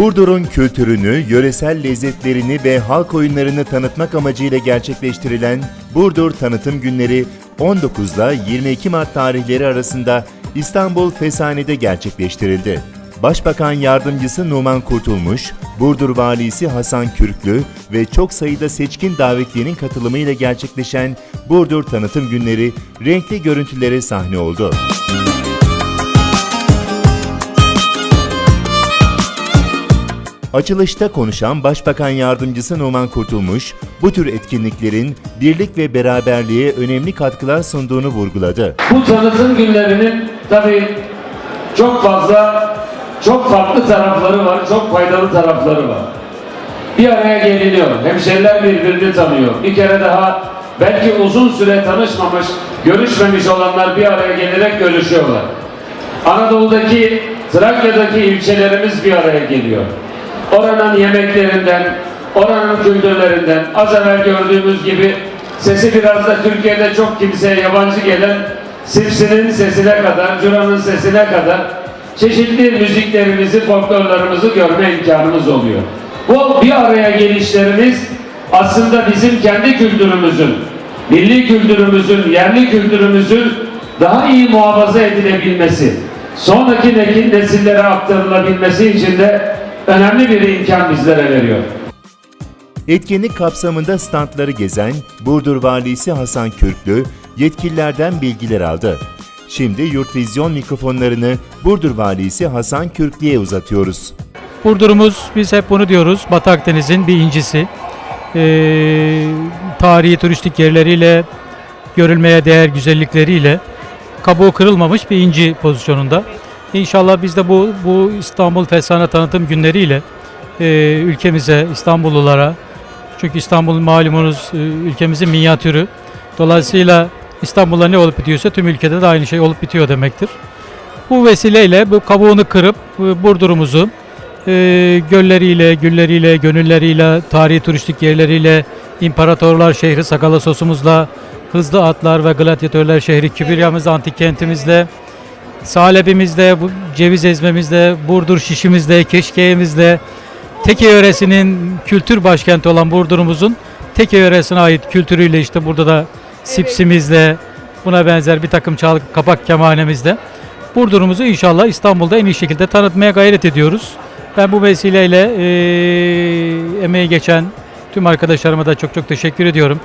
Burdur'un kültürünü, yöresel lezzetlerini ve halk oyunlarını tanıtmak amacıyla gerçekleştirilen Burdur Tanıtım Günleri 19 ile 22 Mart tarihleri arasında İstanbul Fesane'de gerçekleştirildi. Başbakan Yardımcısı Numan Kurtulmuş, Burdur Valisi Hasan Kürklü ve çok sayıda seçkin davetlinin katılımıyla gerçekleşen Burdur Tanıtım Günleri renkli görüntülere sahne oldu. Açılışta konuşan Başbakan Yardımcısı Numan Kurtulmuş, bu tür etkinliklerin birlik ve beraberliğe önemli katkılar sunduğunu vurguladı. Bu tanıtım günlerinin tabii çok fazla, çok farklı tarafları var, çok faydalı tarafları var. Bir araya geliniyor, hemşeriler birbirini tanıyor. Bir kere daha belki uzun süre tanışmamış, görüşmemiş olanlar bir araya gelerek görüşüyorlar. Anadolu'daki, Trakya'daki ilçelerimiz bir araya geliyor. Oranın yemeklerinden, oranın kültürlerinden, az evvel gördüğümüz gibi sesi biraz da Türkiye'de çok kimseye yabancı gelen Sipsi'nin sesine kadar, Cura'nın sesine kadar çeşitli müziklerimizi, folklorlarımızı görme imkanımız oluyor. Bu bir araya gelişlerimiz aslında bizim kendi kültürümüzün, milli kültürümüzün, yerli kültürümüzün daha iyi muhafaza edilebilmesi, sonraki ne- nesillere aktarılabilmesi için de önemli bir imkan bizlere veriyor. Etkinlik kapsamında standları gezen Burdur Valisi Hasan Kürklü yetkililerden bilgiler aldı. Şimdi Yurtvizyon mikrofonlarını Burdur Valisi Hasan Kürklü'ye uzatıyoruz. Burdur'umuz biz hep bunu diyoruz. Batı Akdeniz'in bir incisi. Ee, tarihi turistik yerleriyle, görülmeye değer güzellikleriyle kabuğu kırılmamış bir inci pozisyonunda. İnşallah biz de bu bu İstanbul Fesane tanıtım günleriyle e, ülkemize, İstanbullulara çünkü İstanbul malumunuz e, ülkemizin minyatürü. Dolayısıyla İstanbul'da ne olup bitiyorsa tüm ülkede de aynı şey olup bitiyor demektir. Bu vesileyle bu kabuğunu kırıp e, Burdur'umuzu e, gölleriyle, gülleriyle, gönülleriyle, tarihi turistik yerleriyle, imparatorlar şehri Sakalasos'umuzla, hızlı atlar ve gladyatörler şehri Kibirya'mızla, antik kentimizle, Salep'imizle, bu ceviz ezmemizle, Burdur şişimizle, keşkeğimizle, Teke yöresinin kültür başkenti olan Burdur'umuzun Teke yöresine ait kültürüyle işte burada da sipsimizle, buna benzer bir takım çal kapak kemanemizle Burdur'umuzu inşallah İstanbul'da en iyi şekilde tanıtmaya gayret ediyoruz. Ben bu vesileyle eee emeği geçen tüm arkadaşlarıma da çok çok teşekkür ediyorum.